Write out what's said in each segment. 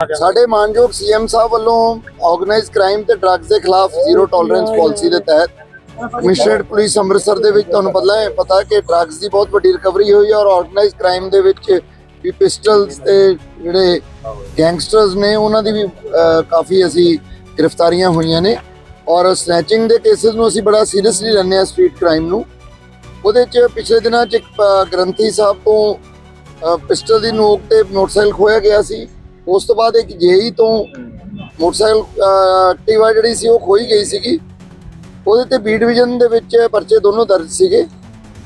ਸਾਡੇ ਮਾਨਯੋਗ ਸੀਐਮ ਸਾਹਿਬ ਵੱਲੋਂ ਆਰਗੇਨਾਈਜ਼ ਕ੍ਰਾਈਮ ਤੇ ਡਰੱਗਸ ਦੇ ਖਿਲਾਫ ਜ਼ੀਰੋ ਟੋਲਰੈਂਸ ਪਾਲਿਸੀ ਦੇ ਤਹਿਤ ਕਮਿਸ਼ਨਰਡ ਪੁਲਿਸ ਅੰਮ੍ਰਿਤਸਰ ਦੇ ਵਿੱਚ ਤੁਹਾਨੂੰ ਪਤਾ ਹੈ, ਪਤਾ ਕਿ ਡਰੱਗਸ ਦੀ ਬਹੁਤ ਵੱਡੀ ਰਿਕਵਰੀ ਹੋਈ ਹੈ ਔਰ ਆਰਗੇਨਾਈਜ਼ ਕ੍ਰਾਈਮ ਦੇ ਵਿੱਚ ਵੀ ਪਿਸਟਲਸ ਤੇ ਜਿਹੜੇ ਗੈਂਗਸਟਰਸ ਨੇ ਉਹਨਾਂ ਦੀ ਵੀ ਕਾਫੀ ਅਸੀਂ ਗ੍ਰਿਫਤਾਰੀਆਂ ਹੋਈਆਂ ਨੇ ਔਰ ਸਨੈਚਿੰਗ ਦੇ ਕੇਸਿਸ ਨੂੰ ਅਸੀਂ ਬੜਾ ਸੀਰੀਅਸਲੀ ਲੈਂਦੇ ਹਾਂ ਸਟਰੀਟ ਕ੍ਰਾਈਮ ਨੂੰ। ਉਹਦੇ 'ਚ ਪਿਛਲੇ ਦਿਨਾਂ 'ਚ ਇੱਕ ਗ੍ਰੰਥੀ ਸਾਹਿਬ ਤੋਂ ਪਿਸਟਲ ਦੀ ਨੋਕ ਤੇ ਮੋਟਰਸਾਈਕਲ ਖੋਇਆ ਗਿਆ ਸੀ। ਉਸ ਤੋਂ ਬਾਅਦ ਇੱਕ ਜੇਈ ਤੋਂ ਮੋਟਰਸਾਈਕਲ ਅਹ, ਜਿਹੜੀ ਸੀ ਉਹ ਖੋਈ ਗਈ ਸੀਗੀ। ਉਹਦੇ ਤੇ ਬੀ ਡਿਵੀਜ਼ਨ ਦੇ ਵਿੱਚ ਪਰਚੇ ਦੋਨੋਂ ਦਰਜ ਸੀਗੇ।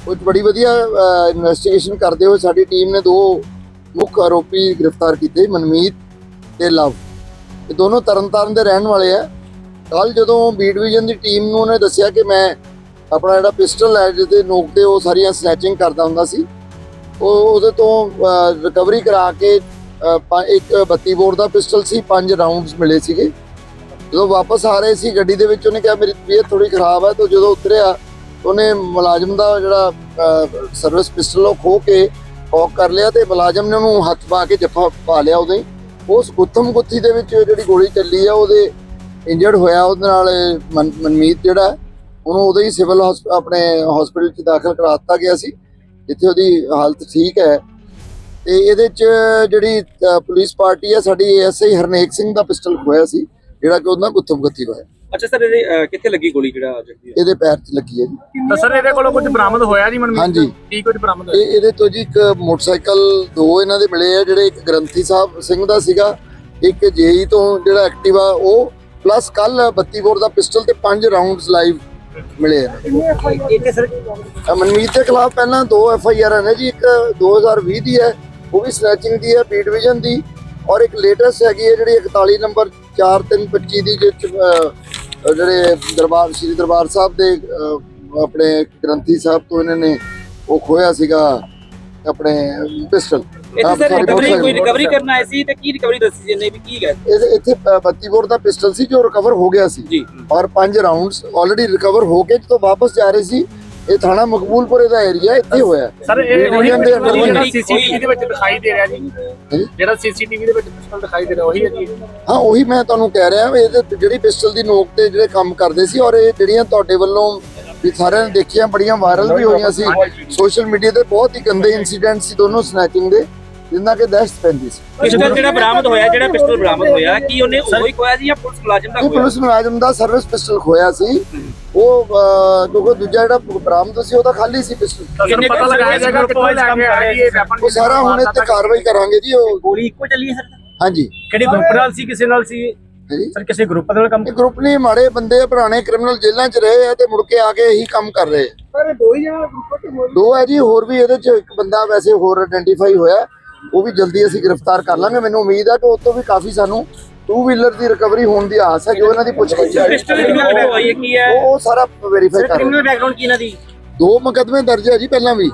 ਉਹ ਬੜੀ ਵਧੀਆ ਇਨਵੈਸਟੀਗੇਸ਼ਨ ਕਰਦੇ ਹੋਏ ਸਾਡੀ ਟੀਮ ਨੇ ਦੋ ਮੁੱਖ ਆਰੋਪੀ ਗ੍ਰਿਫਤਾਰ ਕੀਤੇ ਮਨਮੀਤ ਤੇ ਲਵ। ਇਹ ਦੋਨੋਂ ਤਰਨਤਾਰਨ ਦੇ ਰਹਿਣ ਵਾਲੇ ਆ। ਕੱਲ ਜਦੋਂ ਬੀ ਡਿਵੀਜ਼ਨ ਦੀ ਟੀਮ ਨੂੰ ਉਹਨੇ ਦੱਸਿਆ ਕਿ ਮੈਂ ਆਪਣਾ ਜਿਹੜਾ ਪਿਸਟਲ ਹੈ ਜਿਹਦੇ ਨੋਕ ਤੇ ਉਹ ਸਾਰੀਆਂ ਸਨੈਚਿੰਗ ਕਰਦਾ ਹੁੰਦਾ ਸੀ ਉਹ ਉਹਦੇ ਤੋਂ ਰਿਕਵਰੀ ਕਰਾ ਕੇ ਇੱਕ 32 ਬੋਰ ਦਾ ਪਿਸਟਲ ਸੀ, ਪੰਜ ਰਾਉਂਡਸ ਮਿਲੇ ਸੀਗੇ। ਜਦੋਂ ਵਾਪਸ ਆ ਰਹੇ ਸੀ ਗੱਡੀ ਦੇ ਵਿੱਚ, ਉਹਨੇ ਕਿਹਾ, ਮੇਰੀ ਤਬੀਅਤ ਥੋੜੀ ਖਰਾਬ ਹੈ ਤਾਂ ਜਦੋਂ ਉਤਰਿਆ, ਉਹਨੇ ਮੁਲਾਜ਼ਮ ਦਾ ਜਿਹੜਾ ਸਰਵਿਸ ਪਿਸਟਲ ਉਹ ਖੋ ਕੇ ਔਕ ਕਰ ਲਿਆ ਤੇ ਮੁਲਾਜ਼ਮ ਨੇ ਉਹਨੂੰ ਹੱਥ ਪਾ ਕੇ ਜੱਫਾ ਪਾ ਲਿਆ ਉਹਦੇ। ਉਸ ਗੁੱਥਮ ਗੁੱਥੀ ਦੇ ਵਿੱਚ ਜਿਹੜੀ ਗੋਲੀ ਚੱਲੀ ਆ, ਉਹਦੇ ਇੰਜਰਡ ਹੋਇਆ, ਉਹਦੇ ਨਾਲ ਮਨ- ਮਨਮੀਤ ਜਿਹੜਾ, ਉਹਨੂੰ ਉਹਦੇ ਹੀ ਸਿਵਲ ਆਪਣੇ ਹਸਪੀਟਲ 'ਚ ਦਾਖਲ ਕਰਾ ਦਿੱਤਾ ਗਿਆ ਸੀ, ਜਿੱਥੇ ਉਹਦੀ ਹਾਲਤ ਠੀਕ ਹੈ। ਤੇ ਇਹਦੇ 'ਚ ਜਿਹੜੀ ਪੁਲਿਸ ਪਾਰਟੀ ਹੈ ਸਾਡੀ ਐਸਆਈ ਹਰਨੇਕ ਸਿੰਘ ਦਾ ਪਿਸਟਲ ਖੋਇਆ ਸੀ ਜਿਹੜਾ ਕਿ ਉਹਦਾ ਗੁੱਥਮ ਗੁੱਥੀ ਹੋਇਆ। ਅੱਛਾ ਸਰ ਇਹਦੇ ਕਿੱਥੇ ਲੱਗੀ ਗੋਲੀ ਜਿਹੜਾ ਜਗਦੀ ਹੈ ਇਹਦੇ ਪੈਰ 'ਚ ਲੱਗੀ ਹੈ ਜੀ। ਤਾਂ ਸਰ ਇਹਦੇ ਕੋਲੋਂ ਕੁਝ ਬਰਾਮਦ ਹੋਇਆ ਜੀ ਮਨਮੀਤ? ਹਾਂਜੀ। ਕੀ ਕੁਝ ਬਰਾਮਦ ਹੋਇਆ? ਇਹ ਇਹਦੇ ਤੋਂ ਜੀ ਇੱਕ ਮੋਟਰਸਾਈਕਲ ਦੋ ਇਹਨਾਂ ਦੇ ਮਿਲੇ ਆ ਜਿਹੜੇ ਇੱਕ ਗ੍ਰੰਥੀ ਸਾਹਿਬ ਸਿੰਘ ਦਾ ਸੀਗਾ ਇੱਕ ਜੇਈ ਤੋਂ ਜਿਹੜਾ ਐਕਟਿਵਾ ਉਹ ਪਲੱਸ ਕੱਲ 32 ਬੋਰ ਦਾ ਪਿਸਟਲ ਤੇ ਪੰਜ ਰਾਉਂਡਸ ਲਾਈਵ ਮਿਲੇ ਆ। ਇਹ ਸਰ ਅ, ਮਨਮੀਤ ਦੇ ਖਿਲਾਫ ਪਹਿਲਾਂ ਦੋ ਐਫ ਆਈ ਆਰ ਨੇ ਜੀ ਇੱਕ 2020 ਦੀ ਹੈ ਉਹ ਵੀ ਸਨੈਚਿੰਗ ਦੀ ਹੈ ਬੀ ਡਿਵੀਜ਼ਨ ਦੀ ਔਰ ਇੱਕ ਲੇਟੈਸਟ ਹੈਗੀ ਹੈ ਜਿਹੜੀ 41 ਨੰਬਰ 4325 ਦੀ ਜਿਹੜੇ ਦਰਬਾਰ ਸ੍ਰੀ ਦਰਬਾਰ ਸਾਹਿਬ ਦੇ ਆਪਣੇ ਗ੍ਰੰਥੀ ਸਾਹਿਬ ਤੋਂ ਇਹਨਾਂ ਨੇ ਉਹ ਖੋਇਆ ਸੀਗਾ ਆਪਣੇ ਪਿਸਟਲ। ਇੱਥੇ ਰਿਕਵਰੀ ਕੋਈ ਰਿਕਵਰੀ ਕਰਨ ਆਏ ਸੀ ਤੇ ਕੀ ਰਿਕਵਰੀ ਦੱਸੀ ਜੀ ਵੀ ਕੀ ਹੈ ਇੱਥੇ ਅ, 32 ਬੋਰ ਦਾ ਪਿਸਟਲ ਸੀ ਜੋ ਰਿਕਵਰ ਹੋ ਗਿਆ ਸੀ। ਔਰ ਪੰਜ ਰਾਉਂਡਸ ਆਲਰੇਡੀ ਰਿਕਵਰ ਹੋ ਕੇ ਜਦੋਂ ਵਾਪਸ ਜਾ ਰਹੇ ਸੀ ਇਹ ਥਾਣਾ ਮਕਬੂਲਪੁਰੇ ਦਾ ਏਰੀਆ ਇੱਥੇ ਹੋਇਆ ਸਰ ਇਹ ਉਹੀ Division ਦੇ ਪਿਸਤਲ ਅੰਦਰ ਜਿਹੜਾ। ਸੀਸੀਟੀਵੀ ਦੇ ਵਿੱਚ ਦਿਖਾਈ ਦੇ ਰਿਹਾ ਜੀ। ਜਿਹੜਾ ਸੀਸੀਟੀਵੀ ਦੇ ਵਿੱਚ ਪਿਸਤਲ ਦਿਖਾਈ ਦੇ ਰਿਹਾ ਉਹੀ ਹੈ ਜੀ। ਹਾਂ ਉਹੀ ਮੈਂ ਤੁਹਾਨੂੰ ਕਹਿ ਰਿਹਾ ਵੀ ਇਹਦੇ ਜਿਹੜੀ ਪਿਸਟਲ ਦੀ ਨੋਕ ਤੇ ਜਿਹੜੇ ਕੰਮ ਕਰਦੇ ਸੀ ਔਰ ਇਹ ਜਿਹੜੀਆਂ ਤੁਹਾਡੇ ਵੱਲੋਂ ਵੀ ਸਾਰਿਆਂ ਨੇ ਦੇਖੀਆਂ ਬੜੀਆਂ ਵਾਇਰਲ ਵੀ ਹੋਈਆਂ ਸੀ। ਸੋਸ਼ਲ ਮੀਡੀਆ ਤੇ ਬਹੁਤ ਹੀ ਗੰਦੇ ਇਨਸੀਡੈਂਟ ਸੀ ਦੋਨੋਂ ਸਨੈਚਿੰਗ ਦੇ। ਜਿੰਨਾ ਕਿ ਦਹਿਸ਼ਤ ਪੈਂਦੀ ਸੀ। ਪਿਸਟਲ ਜਿਹੜਾ ਬਰਾਮਦ ਹੋਇਆ ਜਿਹੜਾ ਪਿਸਟਲ ਬਰਾਮਦ ਹੋਇਆ ਕੀ ਉਹਨੇ ਉਹੀ ਖੋਇਆ ਜੀ ਜਾਂ ਪੁਲਿਸ ਮੁਲਾਜ਼ਮ ਦਾ ਇਹ ਖੋਇਆ? ਪੁਲਿਸ ਮੁਲਾਜ਼ਮ ਦਾ ਸਰਵਿਸ ਪਿਸਟਲ ਖੋਇਆ ਸੀ। ਉਹ ਅਹ, ਕਿਉਂਕਿ ਦੂਜਾ ਜਿਹੜਾ ਬਰਾਮਦ ਸੀ ਉਹਦਾ ਖਾਲੀ ਸੀ ਪਿਸਟਲ। ਤਾਂ ਸਰ ਪਤਾ ਲਗਾਇਆ ਜਾਏਗਾ ਕਿੱਥੋਂ ਲੈ ਕੇ ਆ ਰਹੀ ਹੈ ਵੈਪਨ ਉਹ ਸਾਰਾ ਹੁਣ ਇੱਥੇ ਕਾਰਵਾਈ ਕਰਾਂਗੇ ਜੀ ਉਹ ਗੋਲੀ ਇੱਕੋ ਚੱਲੀ ਹੈ ਸਰ? ਹਾਂਜੀ। ਕਿਹੜੀ ਗਰੁੱਪ ਨਾਲ ਸੀ ਕਿਸੇ ਨਾਲ ਸੀ? ਸਰ ਕਿਸੇ ਗਰੁੱਪ ਨਾਲ ਕੰਮ ਇਹ ਗਰੁੱਪ ਨਹੀਂ ਮਾੜੇ ਬੰਦੇ ਆ, ਪੁਰਾਣੇ ਕ੍ਰਿਮੀਨਲ ਜੇਲ੍ਹਾਂ 'ਚ ਰਹੇ ਆ ਤੇ ਮੁੜ ਕੇ ਆ ਕੇ ਇਹੀ ਕੰਮ ਕਰ ਰਹੇ ਆ। ਸਰ ਦੋ ਹੀ ਜਣਾ ਗਰੁੱਪ ਦੋ ਹੈ ਜੀ ਹੋਰ ਵੀ ਇਹਦੇ 'ਚ ਇੱਕ ਬੰਦਾ ਵੈਸੇ ਹੋਰ ਆਇਡੈਂਟੀਫਾਈ ਹੋਇਆ। ਉਹ ਵੀ ਜਲਦੀ ਅਸੀਂ ਗ੍ਰਿਫਤਾਰ ਕਰ ਲਾਂਗੇ। ਮੈਨੂੰ ਉਮੀਦ ਹੈ ਕਿ ਉਹ ਤੋਂ ਵੀ ਕਾਫੀ ਸਾਨੂੰ ਟੂ ਵੀਲਰ ਦੀ ਰਿਕਵਰੀ ਹੋਣ ਦੀ ਆਸ ਹੈ ਜੋ ਇਹਨਾਂ ਦੀ ਪੁੱਛਗਿੱਛ ਹੈ ਉਹ ਸਾਰਾ ਵੈਰੀਫਾਈ ਕਰ ਰਹੇ ਬੈਕਗ੍ਰਾਉਂਡ ਕੀ ਇਹਨਾਂ ਦੀ? ਦੋ ਮੁਕਦਮੇ ਦਰਜ ਹੈ ਜੀ ਪਹਿਲਾਂ ਵੀ।